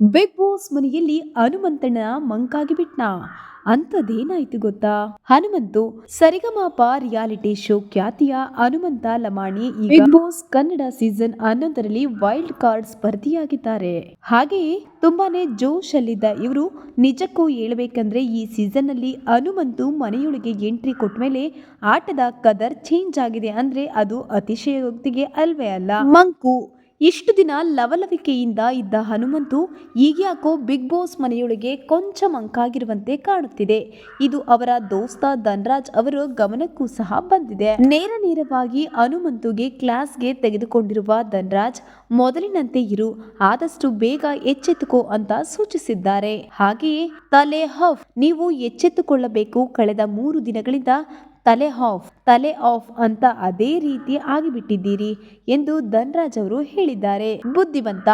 Big boss ಮನೆಯಲ್ಲಿ ಹನುಮಂತಣ್ಣ ಮಂಕಾಗಿ ಬಿಟ್ನ ಅಂಥದ್ದೇನಾಯ್ತು ಗೊತ್ತಾ? Hanumanthu ಸರಿಗಮಾಪ reality show ಖ್ಯಾತಿಯ Hanumantha Lamani Bigg Boss Kannada season ಹನ್ನೊಂದರಲ್ಲಿ ವೈಲ್ಡ್ ಕಾರ್ಡ್ ಸ್ಪರ್ಧಿಯಾಗಿದ್ದಾರೆ. ಹಾಗೆಯೇ ತುಂಬಾನೇ ಜೋಶ್ ಅಲ್ಲಿದ್ದ ಇವರು ನಿಜಕ್ಕೂ ಹೇಳ್ಬೇಕಂದ್ರೆ ಈ ಸೀಸನ್ನಲ್ಲಿ ಹನುಮಂತು ಮನೆಯೊಳಗೆ ಎಂಟ್ರಿ ಕೊಟ್ಟ ಮೇಲೆ ಆಟದ ಕದರ್ ಚೇಂಜ್ ಆಗಿದೆ ಅಂದ್ರೆ ಅದು ಅತಿಶಯೋಕ್ತಿಗೆ ಅಲ್ವೇ ಅಲ್ಲ. ಮಂಕು ಇಷ್ಟು ದಿನ ಲವಲವಿಕೆಯಿಂದ ಇದ್ದ ಹನುಮಂತು ಈಗ್ಯಾಕೋ ಬಿಗ್ ಬಾಸ್ ಮನೆಯೊಳಗೆ ಕೊಂಚ ಮಂಕಾಗಿರುವಂತೆ ಕಾಣುತ್ತಿದೆ ಇದು ಅವರ ದೋಸ್ತ ಧನ್ರಾಜ್ ಅವರ ಗಮನಕ್ಕೂ ಸಹ ಬಂದಿದೆ. ನೇರ ನೇರವಾಗಿ ಹನುಮಂತುಗೆ ಕ್ಲಾಸ್ಗೆ ತೆಗೆದುಕೊಂಡಿರುವ ಧನ್ರಾಜ್, ಮೊದಲಿನಂತೆ ಇರು, ಆದಷ್ಟು ಬೇಗ ಎಚ್ಚೆತ್ತುಕೋ ಅಂತ ಸೂಚಿಸಿದ್ದಾರೆ. ಹಾಗೆಯೇ ತಲೆ ಹಫ್, ನೀವು ಎಚ್ಚೆತ್ತುಕೊಳ್ಳಬೇಕು. ಕಳೆದ ಮೂರು ದಿನಗಳಿಂದ ತಲೆ ಆಫ್ ತಲೆ ಆಫ್ ಅಂತ ಅದೇ ರೀತಿ ಆಗಿಬಿಟ್ಟಿದ್ದೀರಿ ಎಂದು ಧನ್ರಾಜ್ ಅವರು ಹೇಳಿದ್ದಾರೆ. ಬುದ್ಧಿವಂತ,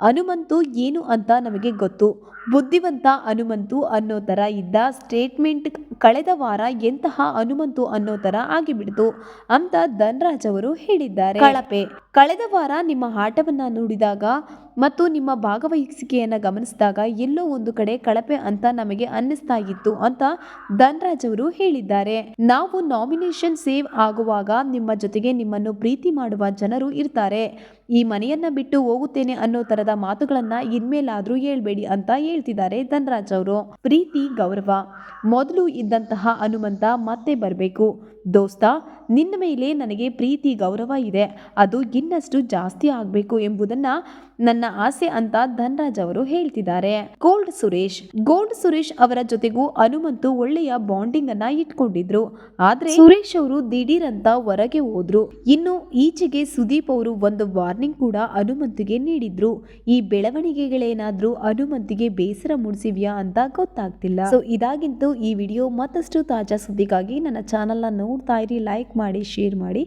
ಹನುಮಂತು ಏನು ಅಂತ ನಮಗೆ ಗೊತ್ತು. ಬುದ್ಧಿವಂತ ಹನುಮಂತು ಅನ್ನೋ ಥರ ಇದ್ದ ಸ್ಟೇಟ್ಮೆಂಟ್ ಕಳೆದ ವಾರ ಎಂತಹ ಹನುಮಂತು ಅನ್ನೋ ಥರ ಆಗಿಬಿಡ್ತು ಅಂತ ಧನ್ರಾಜ್ ಅವರು ಹೇಳಿದ್ದಾರೆ. ಕಳಪೆ ಕಳೆದ ವಾರ ನಿಮ್ಮ ಆಟವನ್ನು ನೋಡಿದಾಗ ಮತ್ತು ನಿಮ್ಮ ಭಾಗವಹಿಸಿಕೆಯನ್ನು ಗಮನಿಸಿದಾಗ ಎಲ್ಲೋ ಒಂದು ಕಡೆ ಕಳಪೆ ಅಂತ ನಮಗೆ ಅನ್ನಿಸ್ತಾ ಇತ್ತು ಅಂತ ಧನ್ರಾಜ್ ಅವರು ಹೇಳಿದ್ದಾರೆ. ನಾವು ನಾಮಿನೇಷನ್ ಸೇವ್ ಆಗುವಾಗ ನಿಮ್ಮ ಜೊತೆಗೆ ನಿಮ್ಮನ್ನು ಪ್ರೀತಿ ಮಾಡುವ ಜನರು ಇರ್ತಾರೆ. ಈ ಮನೆಯನ್ನ ಬಿಟ್ಟು ಹೋಗುತ್ತೇನೆ ಅನ್ನೋ ತರದ ಮಾತುಗಳನ್ನ ಇನ್ಮೇಲಾದ್ರೂ ಹೇಳ್ಬೇಡಿ ಅಂತ ಹೇಳ್ತಿದ್ದಾರೆ ಧನ್ರಾಜ್ ಅವರು. ಪ್ರೀತಿ ಗೌರವ. ಮೊದಲು ಇದ್ದಂತಹ ಹನುಮಂತ ಮತ್ತೆ ಬರಬೇಕು. ದೋಸ್ತ ನಿನ್ನ ಮೇಲೆ ನನಗೆ ಪ್ರೀತಿ ಗೌರವ ಇದೆ. ಅದು ಇನ್ನಷ್ಟು ಜಾಸ್ತಿ ಆಗಬೇಕು ಎಂಬುದನ್ನ ನನ್ನ ಆಸೆ ಅಂತ ಧನ್ರಾಜ್ ಅವರು ಹೇಳ್ತಿದ್ದಾರೆ. ಗೋಲ್ಡ್ ಸುರೇಶ್. ಗೋಲ್ಡ್ ಸುರೇಶ್ ಅವರ ಜೊತೆಗೂ ಹನುಮಂತು ಒಳ್ಳೆಯ ಬಾಂಡಿಂಗ್ ಅನ್ನ ಇಟ್ಕೊಂಡಿದ್ರು. ಆದ್ರೆ ಸುರೇಶ್ ಅವರು ದಿಢೀರ್ ಅಂತ ಹೊರಗೆ ಹೋದ್ರು. ಇನ್ನು ಈಚೆಗೆ ಸುದೀಪ್ ಅವರು ಒಂದು ವಾರ್ನಿಂಗ್ ಕೂಡ ಹನುಮಂತಿಗೆ ನೀಡಿದ್ರು. ಈ ಬೆಳವಣಿಗೆಗಳೇನಾದ್ರೂ ಹನುಮಂತಿಗೆ ಬೇಸರ ಮೂಡಿಸಿವ್ಯಾ ಅಂತ ಗೊತ್ತಾಗ್ತಿಲ್ಲ. ಸೊ ಇದಾಗಿಂತೂ ಈ ವಿಡಿಯೋ ಮತ್ತಷ್ಟು ತಾಜಾ ಸುದ್ದಿಗಾಗಿ ನನ್ನ ಚಾನೆಲ್ನ ನೋಡ್ತಾ ಇರಿ ಲೈಕ್ ಮಾಡಿ ಶೇರ್ ಮಾಡಿ.